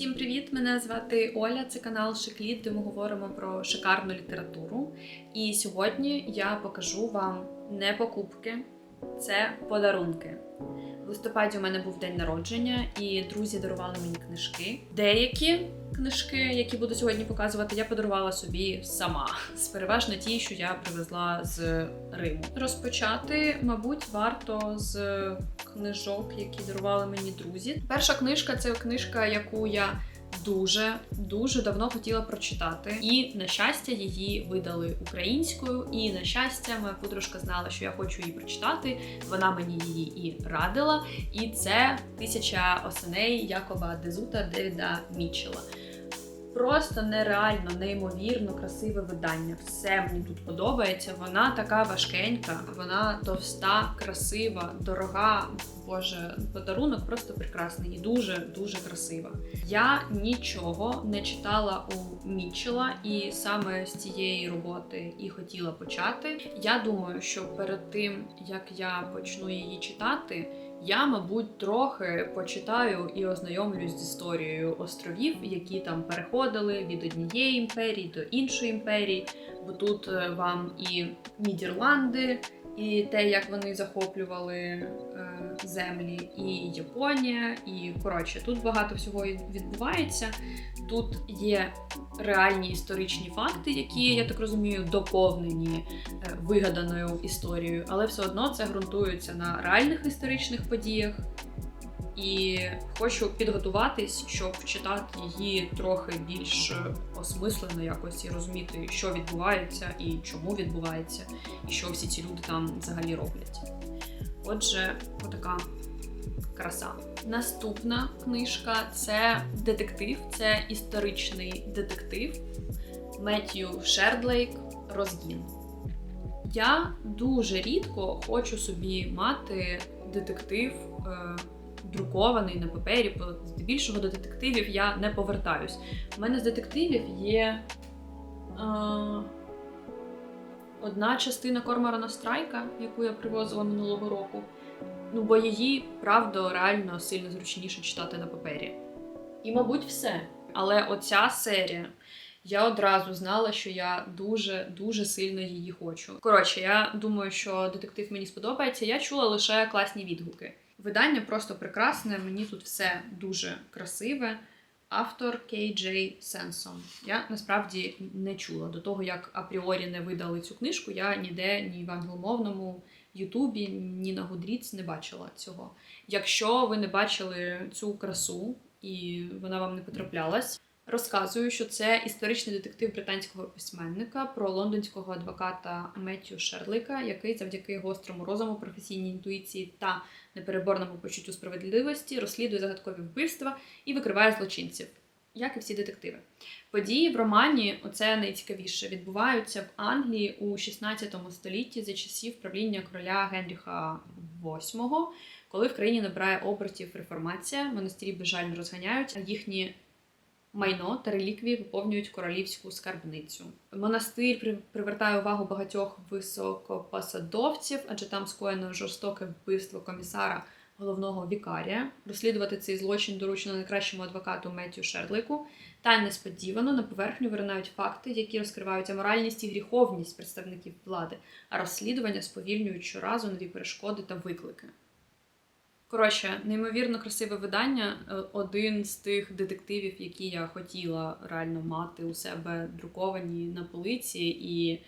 Всім привіт! Мене звати Оля. Це канал Шикліт, де ми говоримо про шикарну літературу. І сьогодні я покажу вам не покупки, це подарунки. В листопаді у мене був день народження, і друзі дарували мені книжки. Деякі книжки, які буду сьогодні показувати, я подарувала собі сама. З переважно ті, що я привезла з Риму. Розпочати, мабуть, варто з книжок, які дарували мені друзі. Перша книжка це книжка, яку я дуже дуже давно хотіла прочитати. І на щастя, її видали українською. І на щастя, моя подружка знала, що я хочу її прочитати. Вона мені її і радила. І це тисяча осеней Якоба Дезута Девіда Мітчела. Просто нереально, неймовірно красиве видання. Все мені тут подобається. Вона така важкенька, вона товста, красива, дорога. Боже, подарунок просто прекрасний і дуже дуже красива. Я нічого не читала у Мітчела, і саме з цієї роботи і хотіла почати. Я думаю, що перед тим як я почну її читати. Я, мабуть, трохи почитаю і ознайомлюсь з історією островів, які там переходили від однієї імперії до іншої імперії, бо тут е, вам і Нідерланди, і те, як вони захоплювали е, землі, і Японія, і коротше, тут багато всього відбувається. Тут є реальні історичні факти, які, я так розумію, доповнені е, вигаданою історією, але все одно це ґрунтується на реальних історичних подіях. І хочу підготуватись, щоб читати її трохи більш осмислено якось і розуміти, що відбувається і чому відбувається, і що всі ці люди там взагалі роблять. Отже, отака краса. Наступна книжка це детектив, це історичний детектив Меттью Шердлейк Розгін. Я дуже рідко хочу собі мати детектив. Друкований на папері, бо здебільшого до детективів я не повертаюсь. У мене з детективів є е, одна частина Корморана Страйка, яку я привозила минулого року. Ну, бо її, правда, реально сильно зручніше читати на папері. І, мабуть, все. Але оця серія, я одразу знала, що я дуже-дуже сильно її хочу. Коротше, я думаю, що детектив мені сподобається. Я чула лише класні відгуки. Видання просто прекрасне, мені тут все дуже красиве. Автор Кей Джей Сенсон. Я насправді не чула до того, як апріорі не видали цю книжку. Я ніде ні в англомовному Ютубі, ні на Гудріц не бачила цього. Якщо ви не бачили цю красу і вона вам не потраплялась, розказую, що це історичний детектив британського письменника про лондонського адвоката Меттю Шерлика, який завдяки гострому розуму, професійній інтуїції та непереборному почуттю справедливості розслідує загадкові вбивства і викриває злочинців. Як і всі детективи. Події в романі, оце найцікавіше, відбуваються в Англії у 16 столітті за часів правління короля Генріха VIII, коли в країні набирає обертів реформація, монастирі безжально розганяють, а їхні майно та реліквії виповнюють королівську скарбницю. Монастир привертає увагу багатьох високопосадовців, адже там скоєно жорстоке вбивство комісара головного вікарія. Розслідувати цей злочин доручено найкращому адвокату Меттю Шердлику. Та несподівано на поверхню виринають факти, які розкривають аморальність і гріховність представників влади, а розслідування сповільнюють щоразу нові перешкоди та виклики. Коротше, неймовірно красиве видання. Е, один з тих детективів, які я хотіла реально мати у себе друковані на полиці, і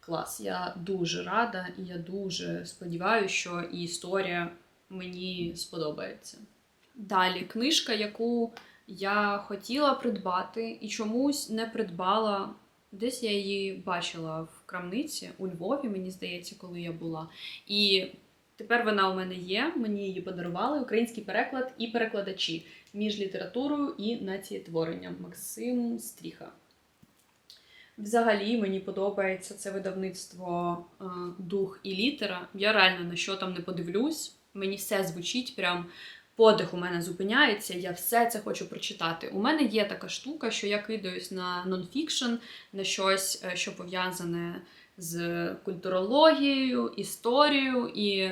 клас. Я дуже рада, і я дуже сподіваюся, що і історія мені сподобається. Далі книжка, яку я хотіла придбати і чомусь не придбала. Десь я її бачила в крамниці у Львові, мені здається, коли я була. І Тепер вона у мене є, мені її подарували. Український переклад і перекладачі між літературою і націєтворенням Максим Стріха. Взагалі, мені подобається це видавництво е, дух і літера. Я реально на що там не подивлюсь. Мені все звучить, прям подих у мене зупиняється, я все це хочу прочитати. У мене є така штука, що я кидаюсь на нонфікшн, на щось, е, що пов'язане з культурологією, історією і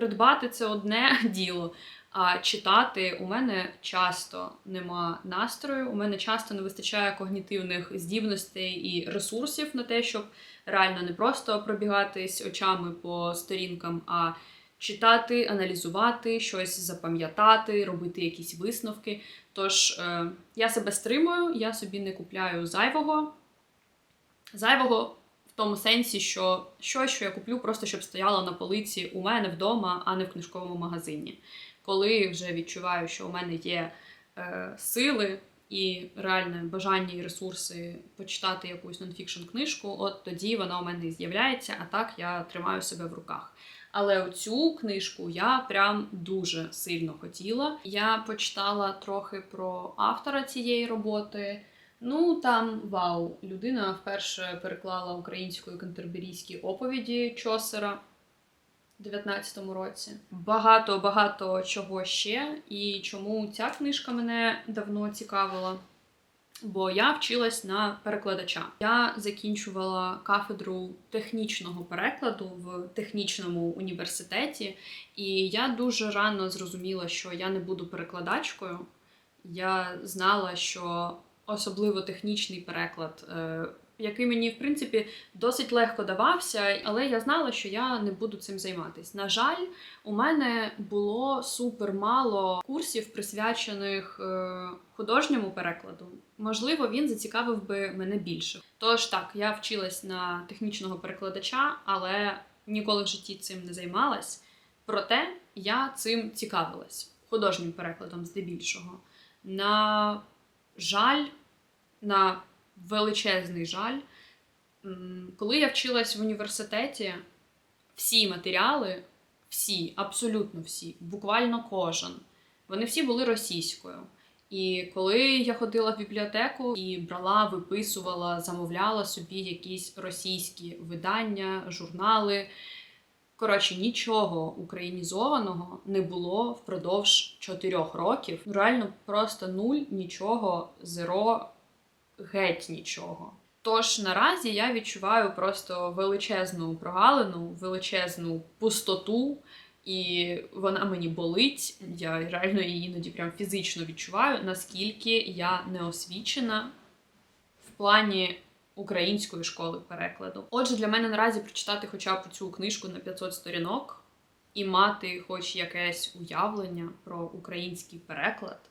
придбати це одне діло. А читати у мене часто нема настрою, у мене часто не вистачає когнітивних здібностей і ресурсів на те, щоб реально не просто пробігатись очами по сторінкам, а читати, аналізувати, щось запам'ятати, робити якісь висновки. Тож е, я себе стримую, я собі не купляю зайвого. Зайвого тому сенсі, що щось, що я куплю, просто щоб стояло на полиці у мене вдома, а не в книжковому магазині. Коли вже відчуваю, що у мене є е, сили і реальне бажання і ресурси почитати якусь нонфікшн книжку, от тоді вона у мене з'являється, а так я тримаю себе в руках. Але оцю книжку я прям дуже сильно хотіла. Я почитала трохи про автора цієї роботи. Ну там вау, людина вперше переклала українською кантерберійські оповіді Чосера в 19-му році. Багато багато чого ще. І чому ця книжка мене давно цікавила? Бо я вчилась на перекладача. Я закінчувала кафедру технічного перекладу в технічному університеті, і я дуже рано зрозуміла, що я не буду перекладачкою. Я знала, що особливо технічний переклад, е, який мені в принципі досить легко давався, але я знала, що я не буду цим займатися. На жаль, у мене було супер мало курсів, присвячених е, художньому перекладу. Можливо, він зацікавив би мене більше. Тож так, я вчилась на технічного перекладача, але ніколи в житті цим не займалась. Проте я цим цікавилась художнім перекладом здебільшого. На жаль, на величезний жаль, коли я вчилась в університеті, всі матеріали, всі, абсолютно всі, буквально кожен, вони всі були російською. І коли я ходила в бібліотеку і брала, виписувала, замовляла собі якісь російські видання, журнали. Коротше, нічого українізованого не було впродовж чотирьох років. Реально просто нуль, нічого, зеро, геть нічого. Тож наразі я відчуваю просто величезну прогалину, величезну пустоту, і вона мені болить. Я реально її іноді прям фізично відчуваю, наскільки я не освічена в плані української школи перекладу. Отже, для мене наразі прочитати хоча б цю книжку на 500 сторінок і мати хоч якесь уявлення про український переклад.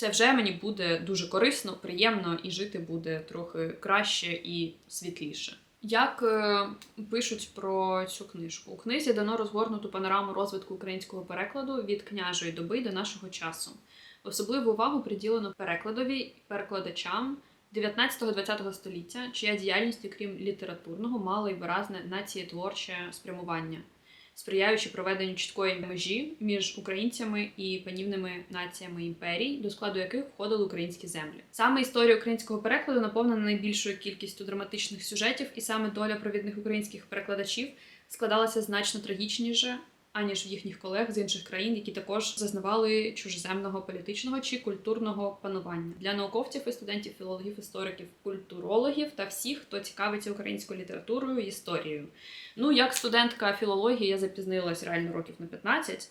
Це вже мені буде дуже корисно, приємно і жити буде трохи краще і світліше. Як е, пишуть про цю книжку? У книзі дано розгорнуту панораму розвитку українського перекладу від княжої доби до нашого часу. Особливу увагу приділено перекладові перекладачам 19-20 століття, чия діяльність, окрім літературного, мала й виразне націєтворче спрямування, сприяючи проведенню чіткої межі між українцями і панівними націями імперій, до складу яких входили українські землі. Саме історія українського перекладу наповнена найбільшою кількістю драматичних сюжетів, і саме доля провідних українських перекладачів складалася значно трагічніше. Аніж в їхніх колег з інших країн, які також зазнавали чужеземного політичного чи культурного панування для науковців і студентів, філологів, істориків, культурологів та всіх, хто цікавиться українською літературою і історією. Ну, як студентка філології, я запізнилась реально років на 15,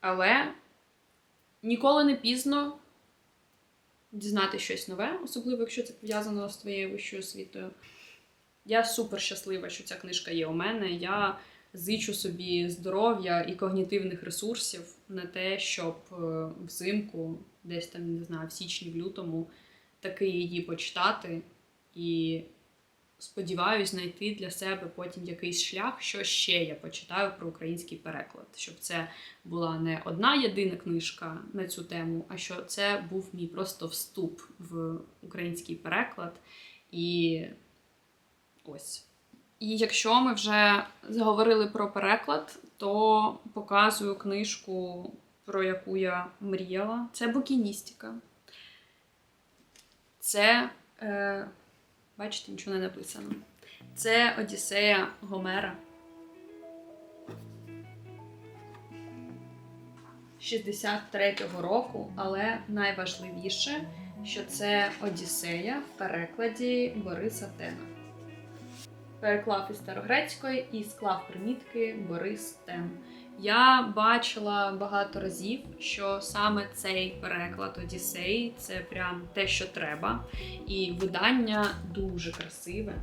але ніколи не пізно дізнати щось нове, особливо якщо це пов'язано з твоєю вищою освітою. Я супер щаслива, що ця книжка є у мене. Я зичу собі здоров'я і когнітивних ресурсів на те, щоб е, взимку, десь там, не знаю, в січні, в лютому, таки її почитати. І сподіваюсь знайти для себе потім якийсь шлях, що ще я почитаю про український переклад, щоб це була не одна єдина книжка на цю тему, а що це був мій просто вступ в український переклад. І ось. І якщо ми вже заговорили про переклад, то показую книжку, про яку я мріяла. Це букіністика. Це, е, бачите, нічого не написано. Це Одіссея Гомера. 63-го року, але найважливіше, що це Одіссея в перекладі Бориса Тена. Переклав із старогрецької і склав примітки Борис Тен. Я бачила багато разів, що саме цей переклад Одіссей це прям те, що треба, і видання дуже красиве.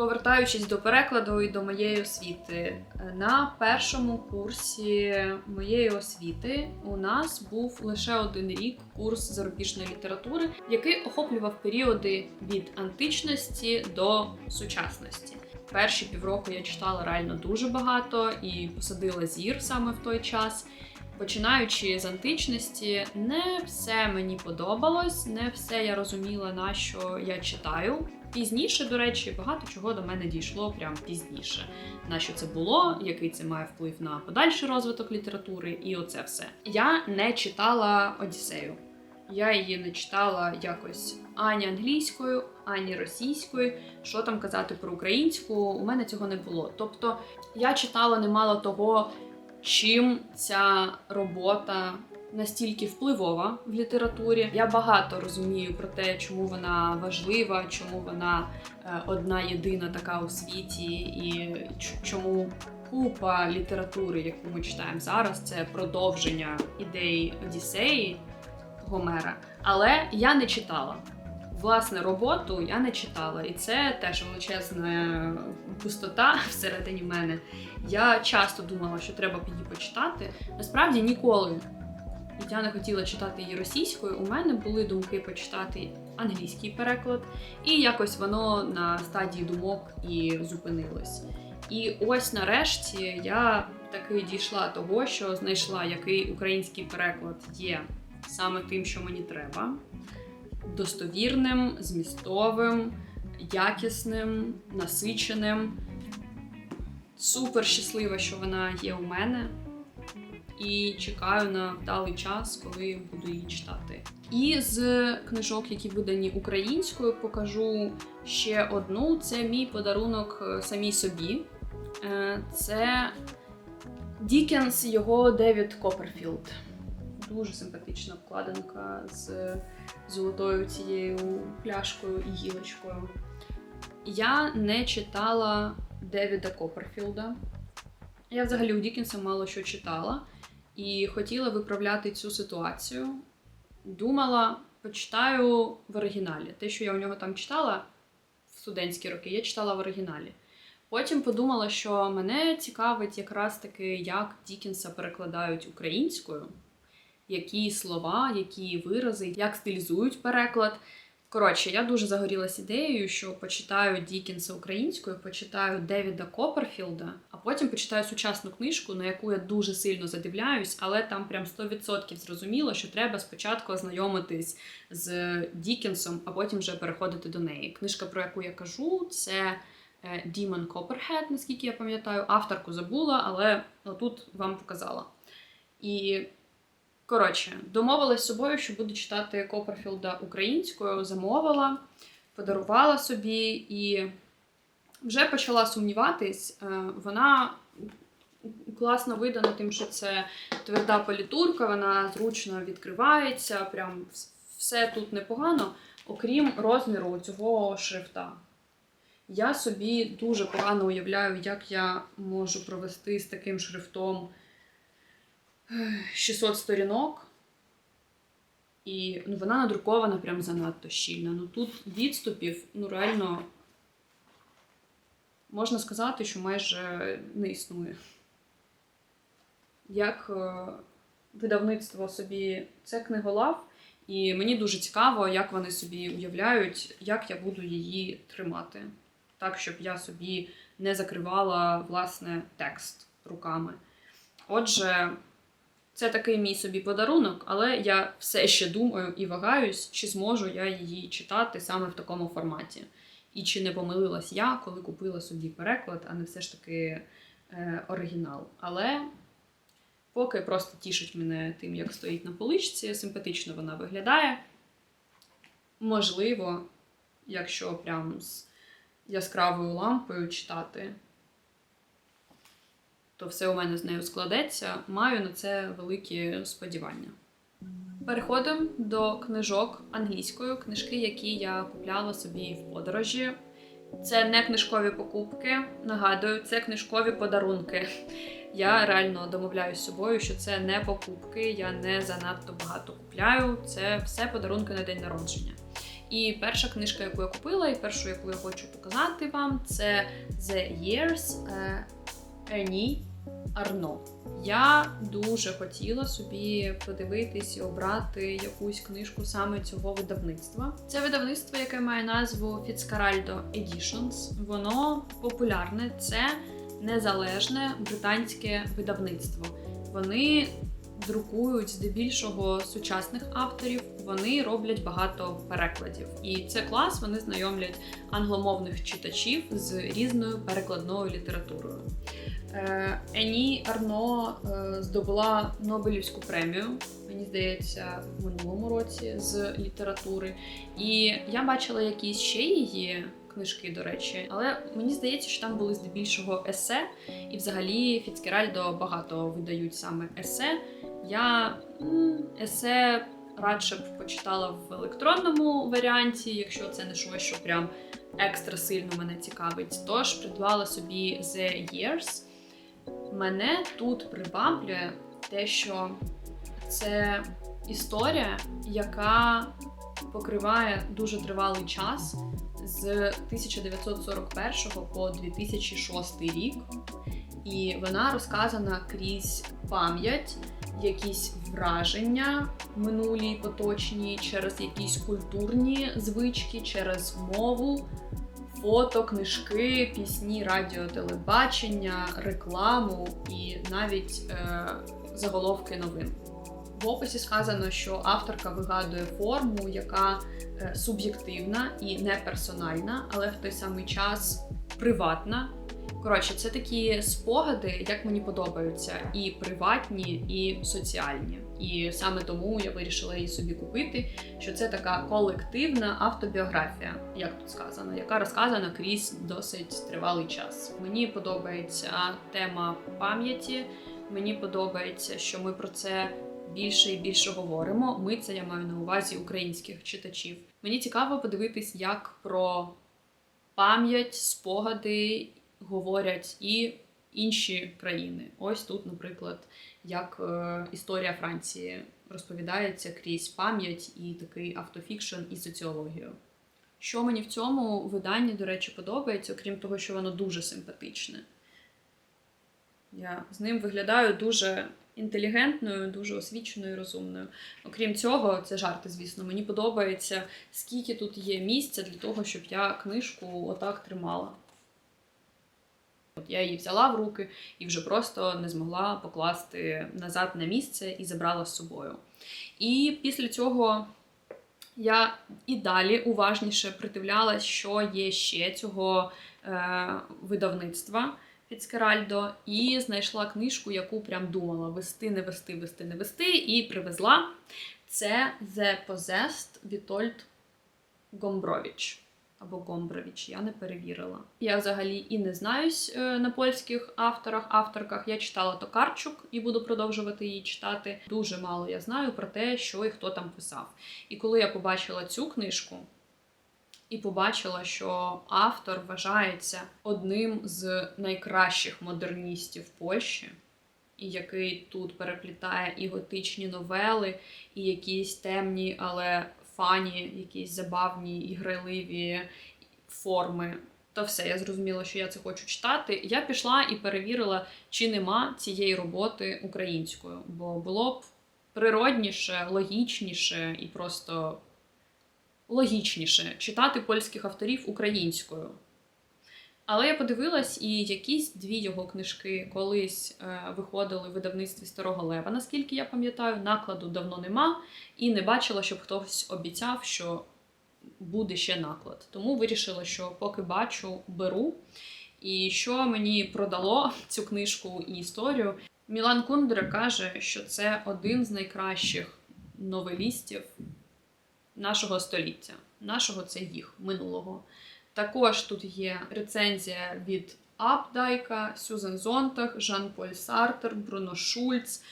Повертаючись до перекладу і до моєї освіти, на першому курсі моєї освіти у нас був лише один рік курс зарубіжної літератури, який охоплював періоди від античності до сучасності. Перші півроку я читала реально дуже багато і посадила зір саме в той час. Починаючи з античності, не все мені подобалось, не все я розуміла, на що я читаю. Пізніше, до речі, багато чого до мене дійшло прямо пізніше. На що це було, який це має вплив на подальший розвиток літератури, і оце все. Я не читала Одіссею. Я її не читала якось ані англійською, ані російською. Що там казати про українську? У мене цього не було. Тобто я читала немало того, чим ця робота настільки впливова в літературі. Я багато розумію про те, чому вона важлива, чому вона е, одна єдина така у світі, і чому купа літератури, яку ми читаємо зараз, це продовження ідей Одіссеї Гомера. Але я не читала. Власне, роботу я не читала, і це теж величезна пустота всередині мене. Я часто думала, що треба її почитати. Насправді ніколи я не хотіла читати її російською. У мене були думки почитати англійський переклад, і якось воно на стадії думок і зупинилось. І ось нарешті я таки дійшла того, що знайшла, який український переклад є саме тим, що мені треба. Достовірним, змістовим, якісним, насиченим. Супер щаслива, що вона є у мене. І чекаю на вдалий час, коли буду її читати. І з книжок, які видані українською, покажу ще одну. Це мій подарунок е, самій собі. Е, Це Дікенс, його Девід Копперфілд. Дуже симпатична обкладинка з золотою цією пляшкою і гілочкою. Я не читала Девіда Копперфілда. Я взагалі у Дікенса мало що читала і хотіла виправляти цю ситуацію. Думала, почитаю в оригіналі. Те, що я у нього там читала в студентські роки, я читала в оригіналі. Потім подумала, що мене цікавить якраз таки, як Дікенса перекладають українською, які слова, які вирази, як стилізують переклад. Коротше, я дуже загорілась ідеєю, що почитаю Дікінса українською, почитаю Девіда Копперфілда, а потім почитаю сучасну книжку, на яку я дуже сильно задивляюсь, але там прям 100% зрозуміло, що треба спочатку ознайомитись з Дікінсом, а потім вже переходити до неї. Книжка, про яку я кажу, це е, Demon Copperhead, наскільки я пам'ятаю. Авторку забула, але отут вам показала. І Коротше, домовилась з собою, що буду читати Копперфілда українською, замовила, подарувала собі і вже почала сумніватись. Е, Вона класно видана, тим, що це тверда політурка, вона зручно відкривається, прям все тут непогано, окрім розміру цього шрифта. Я собі дуже погано уявляю, як я можу провести з таким шрифтом 600 сторінок. І ну, вона надрукована прям занадто щільно. Ну тут відступів, ну реально, можна сказати, що майже не існує. Як е, видавництво собі це книголав, і мені дуже цікаво, як вони собі уявляють, як я буду її тримати. Так, щоб я собі не закривала власне текст руками. Отже. Це такий мій собі подарунок, але я все ще думаю і вагаюсь, чи зможу я її читати саме в такому форматі. І чи не помилилась я, коли купила собі переклад, а не все ж таки е, оригінал. Але поки просто тішить мене тим, як стоїть на поличці, симпатично вона виглядає. Можливо, якщо прям з яскравою лампою читати то все у мене з нею складеться. Маю на це великі сподівання. Переходимо до книжок англійською, книжки, які я купляла собі в подорожі. Це не книжкові покупки. Нагадую, це книжкові подарунки. Я реально домовляюсь з собою, що це не покупки, я не занадто багато купляю. Це все подарунки на день народження. І перша книжка, яку я купила, і першу, яку я хочу показати вам, це The Years е, Ені Арно. Я дуже хотіла собі подивитись і обрати якусь книжку саме цього видавництва. Це видавництво, яке має назву Fitzcarraldo Editions. Воно популярне, це незалежне британське видавництво. Вони друкують здебільшого сучасних авторів, вони роблять багато перекладів. І це клас, вони знайомлять англомовних читачів з різною перекладною літературою. Е, Ені Арно е, здобула Нобелівську премію, мені здається, в минулому році з літератури. І я бачила якісь ще її книжки, до речі, але мені здається, що там були здебільшого есе, і взагалі Фіцкеральдо багато видають саме есе. Я есе радше б почитала в електронному варіанті, якщо це не щось, що прям екстра сильно мене цікавить. Тож придбала собі The Years. Мене тут приваблює те, що це історія, яка покриває дуже тривалий час з 1941 по 2006 рік. І вона розказана крізь пам'ять, якісь враження минулі, поточні, через якісь культурні звички, через мову, фото, книжки, пісні, радіо, телебачення, рекламу і навіть е, заголовки новин. В описі сказано, що авторка вигадує форму, яка е, суб'єктивна і не персональна, але в той самий час приватна. Коротше, це такі спогади, як мені подобаються, і приватні, і соціальні. І саме тому я вирішила її собі купити. Що це така колективна автобіографія, як тут сказано, яка розказана крізь досить тривалий час. Мені подобається тема пам'яті. Мені подобається, що ми про це більше і більше говоримо. Ми це я маю на увазі українських читачів. Мені цікаво подивитись, як про пам'ять, спогади говорять і інші країни. Ось тут, наприклад, як е, історія Франції розповідається крізь пам'ять і такий автофікшн і соціологію. Що мені в цьому виданні, до речі, подобається, окрім того, що воно дуже симпатичне. Я з ним виглядаю дуже інтелігентною, дуже освіченою розумною. Окрім цього, це жарти, звісно, мені подобається, скільки тут є місця для того, щоб я книжку отак тримала. От я її взяла в руки і вже просто не змогла покласти назад на місце і забрала з собою. І після цього я і далі уважніше придивлялась, що є ще цього е, видавництва. Фіцкеральдо і знайшла книжку, яку прям думала вести, не вести, вести, не вести, і привезла. Це The Possessed Вітольд Гомбрович. Або Гомбрович, я не перевірила. Я взагалі і не знаюсь е, на польських авторах, авторках. Я читала Токарчук і буду продовжувати її читати. Дуже мало я знаю про те, що і хто там писав. І коли я побачила цю книжку, і побачила, що автор вважається одним з найкращих модерністів Польщі, і який тут переплітає і готичні новели, і якісь темні, але фані, якісь забавні і грайливі форми. То все, я зрозуміла, що я це хочу читати. Я пішла і перевірила, чи нема цієї роботи українською, бо було б природніше, логічніше і просто логічніше читати польських авторів українською. Але я подивилась, і якісь дві його книжки колись е, виходили в видавництві Старого Лева, наскільки я пам'ятаю, накладу давно нема, і не бачила, щоб хтось обіцяв, що буде ще наклад. Тому вирішила, що поки бачу, беру. І що мені продало цю книжку і історію, Мілан Кундера каже, що це один з найкращих новелістів нашого століття, нашого це їх минулого. Також тут є рецензія від Апдайка, Сюзан Зонтах, Жан-Поль Сартер, Бруно Шульц.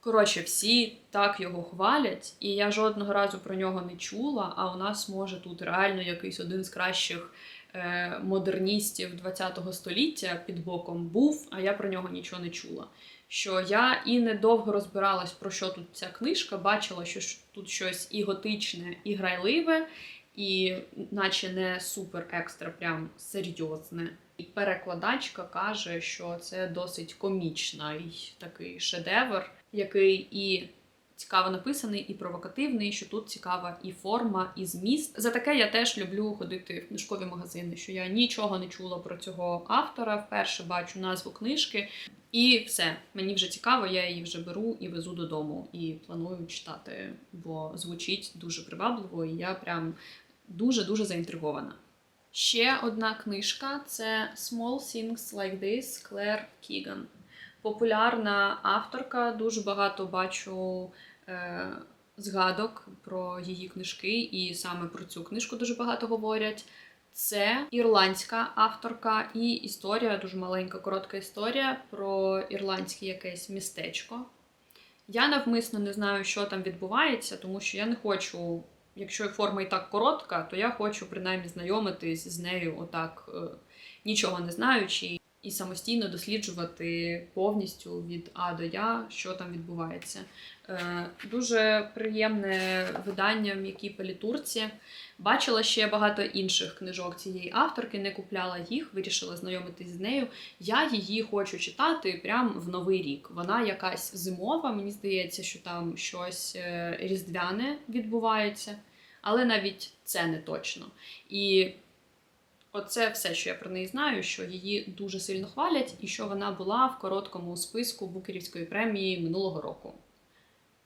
Коротше, всі так його хвалять, і я жодного разу про нього не чула. А у нас може тут реально якийсь один з кращих е, модерністів ХХ століття під боком був, а я про нього нічого не чула. Що я і недовго розбиралась, про що тут ця книжка, бачила, що тут щось і готичне, і грайливе, і наче не супер екстра, прям серйозне. І перекладачка каже, що це досить комічний такий шедевр, який і цікаво написаний, і провокативний, що тут цікава і форма, і зміст. За таке я теж люблю ходити в книжкові магазини, що я нічого не чула про цього автора. Вперше бачу назву книжки, і все. Мені вже цікаво, я її вже беру і везу додому, і планую читати, бо звучить дуже привабливо, і я прям дуже-дуже заінтригована. Ще одна книжка це Small Things Like This Клер Кіган. Популярна авторка, дуже багато бачу е, згадок про її книжки, і саме про цю книжку дуже багато говорять. Це ірландська авторка, і історія, дуже маленька, коротка історія про ірландське якесь містечко. Я навмисно не знаю, що там відбувається, тому що я не хочу, якщо форма і так коротка, то я хочу принаймні знайомитись з нею отак, е, нічого не знаючи, і самостійно досліджувати повністю від А до Я, що там відбувається. Е, Дуже приємне видання в м'якій палітурці. Бачила ще багато інших книжок цієї авторки, не купляла їх, вирішила знайомитись з нею. Я її хочу читати прямо в новий рік. Вона якась зимова, мені здається, що там щось е, різдвяне відбувається, але навіть це не точно. І оце все, що я про неї знаю, що її дуже сильно хвалять, і що вона була в короткому списку Букерівської премії минулого року.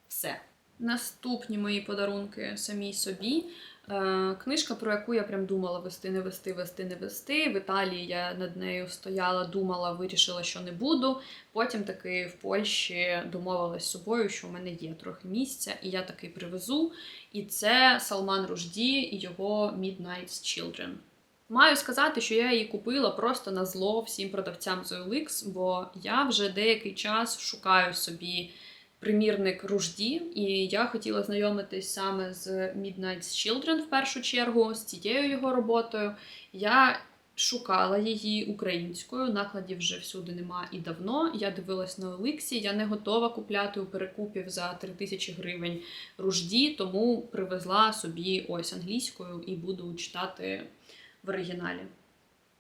Все. Наступні мої подарунки самій собі. Е, Книжка, про яку я прям думала вести, не вести, вести, не вести. В Італії я над нею стояла, думала, вирішила, що не буду. Потім таки в Польщі домовилась з собою, що в мене є трохи місця, і я таки привезу. І це Салман Ружді і його Midnight's Children. Маю сказати, що я її купила просто на зло всім продавцям з OLX, бо я вже деякий час шукаю собі примірник Ружді, і я хотіла знайомитись саме з Midnight's Children в першу чергу, з цією його роботою. Я шукала її українською, накладів вже всюди нема і давно. Я дивилась на Оликсі, я не готова купляти у перекупів за 3000 гривень Ружді, тому привезла собі ось англійською і буду читати в оригіналі.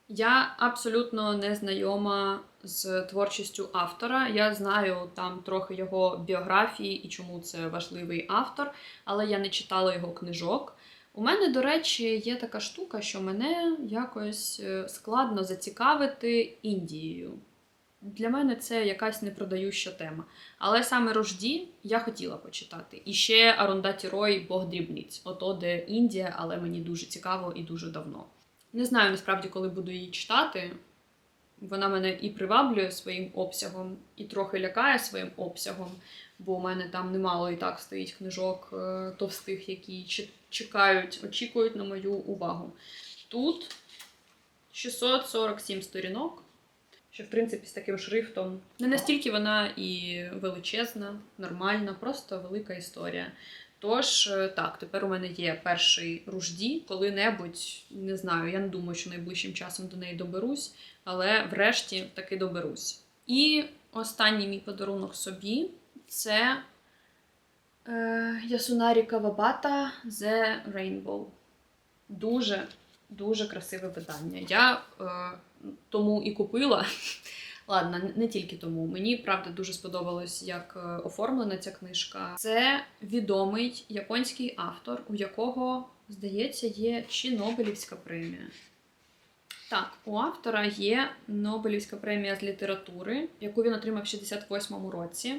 Я абсолютно не знайома з творчістю автора. Я знаю там трохи його біографії і чому це важливий автор, але я не читала його книжок. У мене, до речі, є така штука, що мене якось е, складно зацікавити Індією. Для мене це якась непродающа тема. Але саме Рожді я хотіла почитати. І ще Арундаті Рой Бог дрібниць. Ото де Індія, але мені дуже цікаво і дуже давно. Не знаю насправді, коли буду її читати. Вона мене і приваблює своїм обсягом, і трохи лякає своїм обсягом, бо у мене там немало і так стоїть книжок е, товстих, які чекають, очікують на мою увагу. Тут 647 сторінок, що, в принципі, з таким шрифтом. Не настільки вона і величезна, нормальна, просто велика історія. Тож, е, так, тепер у мене є перший ружді. Коли-небудь, не знаю, я не думаю, що найближчим часом до неї доберусь, але врешті таки доберусь. І останній мій подарунок собі це е, Ясунарі Кавабата The Rainbow. Дуже, дуже красиве видання. Я е, тому і купила. Ладно, не тільки тому. Мені правда дуже сподобалось, як е, оформлена ця книжка. Це відомий японський автор, у якого, здається, є чи Нобелівська премія. Так, у автора є Нобелівська премія з літератури, яку він отримав в 68-му році.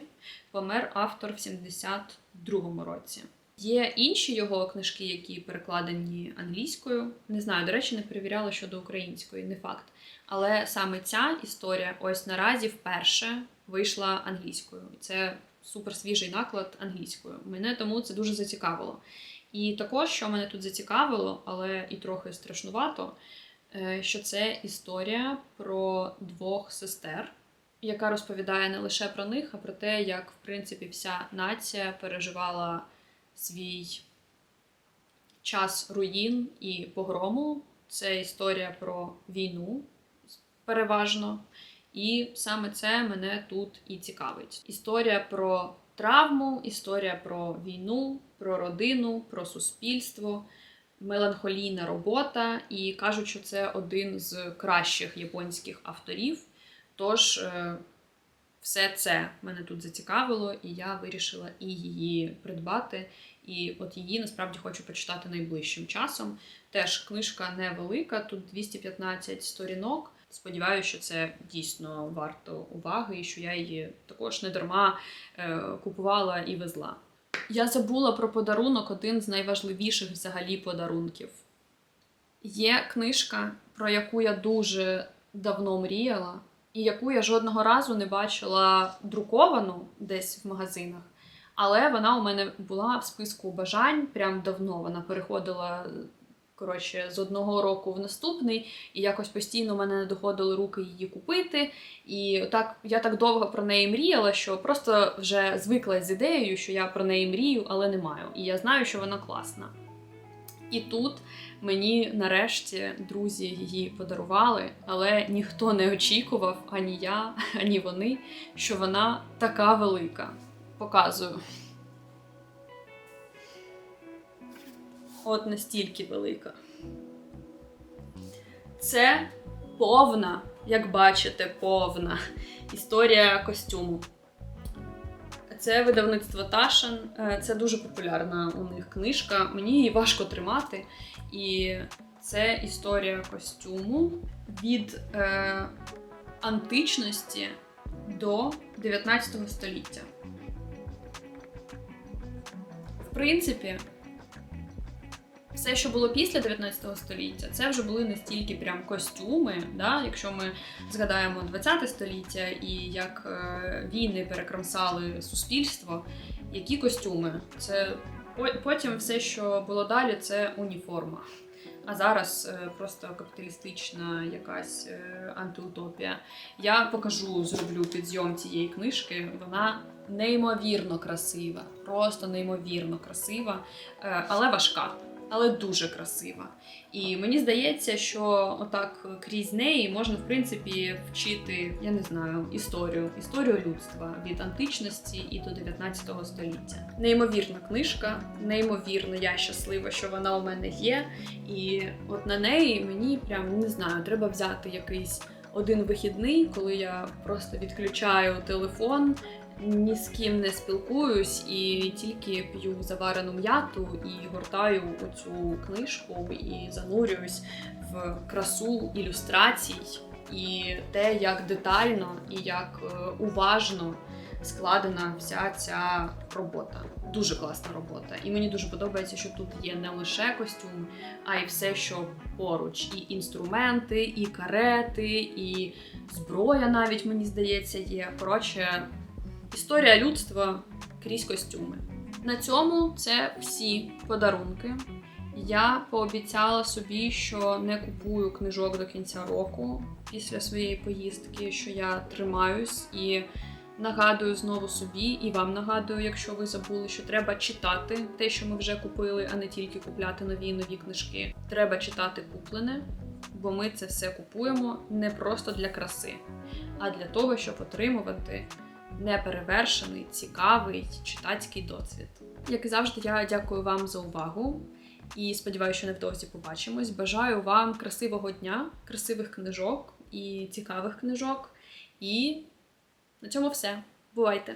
Помер автор в 72-му році. Є інші його книжки, які перекладені англійською. Не знаю, до речі, не перевіряла щодо української, не факт. Але саме ця історія ось наразі вперше вийшла англійською. Це супер свіжий наклад англійською. Мене тому це дуже зацікавило. І також, що мене тут зацікавило, але і трохи страшнувато, е, що це історія про двох сестер, яка розповідає не лише про них, а про те, як в принципі вся нація переживала свій час руїн і погрому це історія про війну переважно. І саме це мене тут і цікавить. Історія про травму, історія про війну, про родину, про суспільство, меланхолійна робота. І кажуть, що це один з кращих японських авторів. Тож е, все це мене тут зацікавило, і я вирішила і її придбати. І от її насправді хочу прочитати найближчим часом. Теж книжка невелика, тут 215 сторінок. Сподіваюся, що це дійсно варто уваги, і що я її також не дарма е, купувала і везла. Я забула про подарунок, один з найважливіших взагалі подарунків. Є книжка, про яку я дуже давно мріяла, і яку я жодного разу не бачила друковану десь в магазинах. Але вона у мене була в списку бажань прям давно. Вона переходила коротше, з одного року в наступний, і якось постійно в мене не доходили руки її купити. І так я так довго про неї мріяла, що просто вже звикла з ідеєю, що я про неї мрію, але не маю. І я знаю, що вона класна. І тут мені нарешті друзі її подарували, але ніхто не очікував, ані я, ані вони, що вона така велика. Показую. От настільки велика. Це повна, як бачите, повна історія костюму. Це видавництво Ташин. Е, Це дуже популярна у них книжка. Мені її важко тримати. І це історія костюму від е, античності до 19 століття. В принципі, все, що було після 19 століття, це вже були настільки прям костюми. Да? Якщо ми згадаємо 20 століття і як е, війни перекромсали суспільство, які костюми? Це потім все, що було далі, це уніформа. А зараз е, просто капіталістична якась е, антиутопія. Я покажу, зроблю підйом цієї книжки. Вона неймовірно красива, просто неймовірно красива, е, але важка але дуже красива. І мені здається, що отак крізь неї можна, в принципі, вчити, я не знаю, історію, історію людства від античності і до 19 століття. Неймовірна книжка, неймовірно, я щаслива, що вона у мене є. І от на неї мені прям не знаю, треба взяти якийсь. Один вихідний, коли я просто відключаю телефон, ні з ким не спілкуюсь і тільки п'ю заварену м'яту і гортаю оцю книжку і занурююсь в красу ілюстрацій і те, як детально і як е, уважно складена вся ця робота. Дуже класна робота. І мені дуже подобається, що тут є не лише костюм, а й все, що поруч. І інструменти, і карети, і зброя навіть мені здається є. Коротше, Історія людства крізь костюми. На цьому це всі подарунки. Я пообіцяла собі, що не купую книжок до кінця року після своєї поїздки, що я тримаюсь і нагадую знову собі, і вам нагадую, якщо ви забули, що треба читати те, що ми вже купили, а не тільки купляти нові і нові книжки. Треба читати куплене, бо ми це все купуємо не просто для краси, а для того, щоб отримувати неперевершений, цікавий читацький досвід. Як і завжди, я дякую вам за увагу і сподіваюся, що невдовзі побачимось. Бажаю вам красивого дня, красивих книжок і цікавих книжок. І на цьому все. Бувайте!